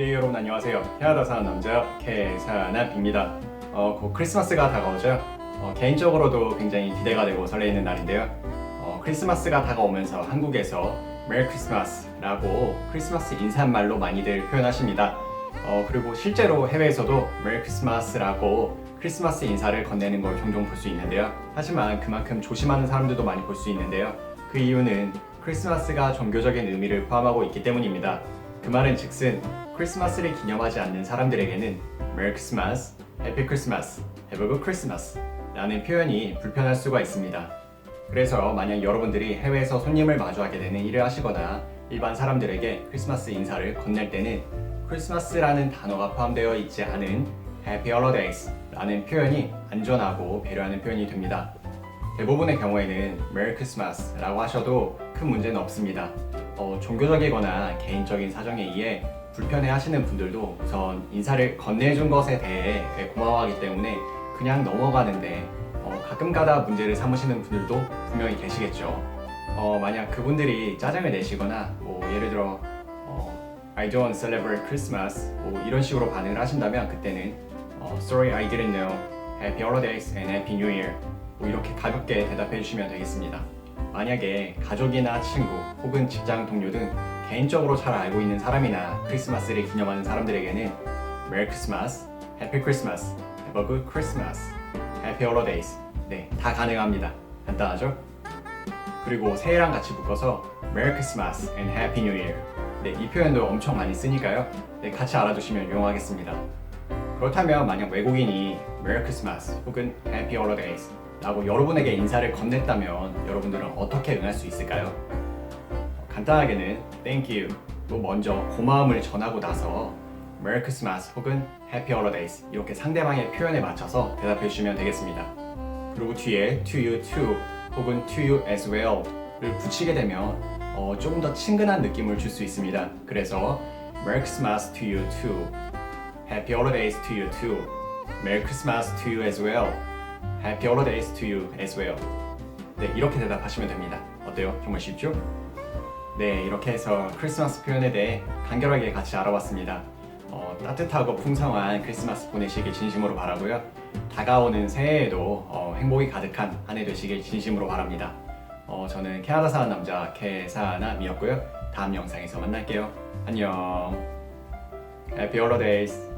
네 여러분 안녕하세요. 캐나다 사는 남자 캐사남입니다. 어, 곧 크리스마스가 다가오죠. 어, 개인적으로도 굉장히 기대가 되고 설레이는 날인데요. 어, 크리스마스가 다가오면서 한국에서 메리 크리스마스라고 크리스마스 인사말로 많이들 표현하십니다. 어, 그리고 실제로 해외에서도 메리 크리스마스라고 크리스마스 인사를 건네는 걸 종종 볼 수 있는데요. 하지만 그만큼 조심하는 사람들도 많이 볼 수 있는데요. 그 이유는 크리스마스가 종교적인 의미를 포함하고 있기 때문입니다 그 말은 즉슨 크리스마스를 기념하지 않는 사람들에게는 메리 크리스마스, 해피 크리스마스, 해브 굿 크리스마스 라는 표현이 불편할 수가 있습니다. 그래서 만약 여러분들이 해외에서 손님을 마주하게 되는 일을 하시거나 일반 사람들에게 크리스마스 인사를 건넬 때는 크리스마스라는 단어가 포함되어 있지 않은 Happy Holidays 라는 표현이 안전하고 배려하는 표현이 됩니다. 대부분의 경우에는 Merry Christmas 라고 하셔도 큰 문제는 없습니다. 어, 종교적이거나 개인적인 사정에 의해 불편해 하시는 분들도 우선 인사를 건네준 것에 대해 고마워하기 때문에 그냥 넘어가는데 어, 가끔 가다 문제를 삼으시는 분들도 분명히 계시겠죠. 어, 만약 그분들이 짜증을 내시거나 뭐 예를 들어 어, I don't celebrate Christmas 뭐 이런 식으로 반응을 하신다면 그때는 어, Sorry I didn't know Happy Holidays and Happy New Year 뭐 이렇게 가볍게 대답해 주시면 되겠습니다. 만약에 가족이나 친구 혹은 직장 동료 등 개인적으로 잘 알고 있는 사람이나 크리스마스를 기념하는 사람들에게는 Merry Christmas, Happy Christmas, Have a Good Christmas, Happy Holidays 네, 다 가능합니다. 간단하죠? 그리고 새해랑 같이 묶어서 Merry Christmas and Happy New Year 네, 이 표현도 엄청 많이 쓰니까요. 네, 같이 알아두시면 유용하겠습니다. 그렇다면 만약 외국인이 Merry Christmas 혹은 Happy Holidays 라고 여러분에게 인사를 건넸다면 여러분들은 어떻게 응할 수 있을까요? 어, 간단하게는 Thank you로 먼저 고마움을 전하고 나서 Merry Christmas 혹은 Happy Holidays 이렇게 상대방의 표현에 맞춰서 대답해 주시면 되겠습니다. 그리고 뒤에 To you too 혹은 To you as well를 붙이게 되면 어, 조금 더 친근한 느낌을 줄 수 있습니다. 그래서 Merry Christmas to you too, Happy Holidays to you too, Merry Christmas to you as well. Happy Holidays to you as well. 네, 이렇게 대답하시면 됩니다. 어때요? 정말 쉽죠? 네, 이렇게 해서 크리스마스 표현에 대해 간결하게 같이 알아봤습니다. 어, 따뜻하고 풍성한 크리스마스 보내시길 진심으로 바라고요. 다가오는 새해에도 어, 행복이 가득한 한 해 되시길 진심으로 바랍니다. 어, 저는 캐나다 사는 남자 캐사남이었고요. 다음 영상에서 만날게요. 안녕. Happy Holidays.